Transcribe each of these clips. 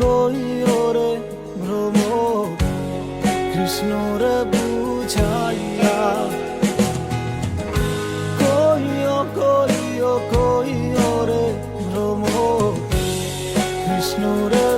কইও রে ভ্রম কৃষ্ণ রে বুঝাইয়া। কইও কইও কইও ভ্রম কৃষ্ণ রে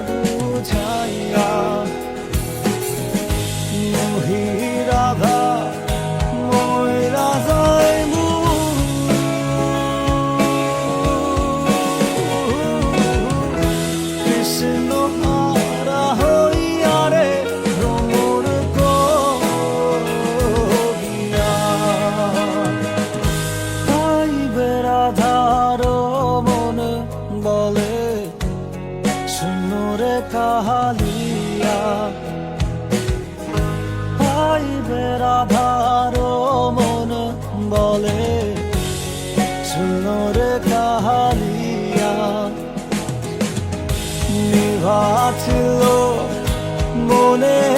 পাইবে রাধার মন বলে। শুনরে কাহালিয়া। পাইবে রাধার মন বলে। শুনরে কাহালিয়া। নিভাছিল মনে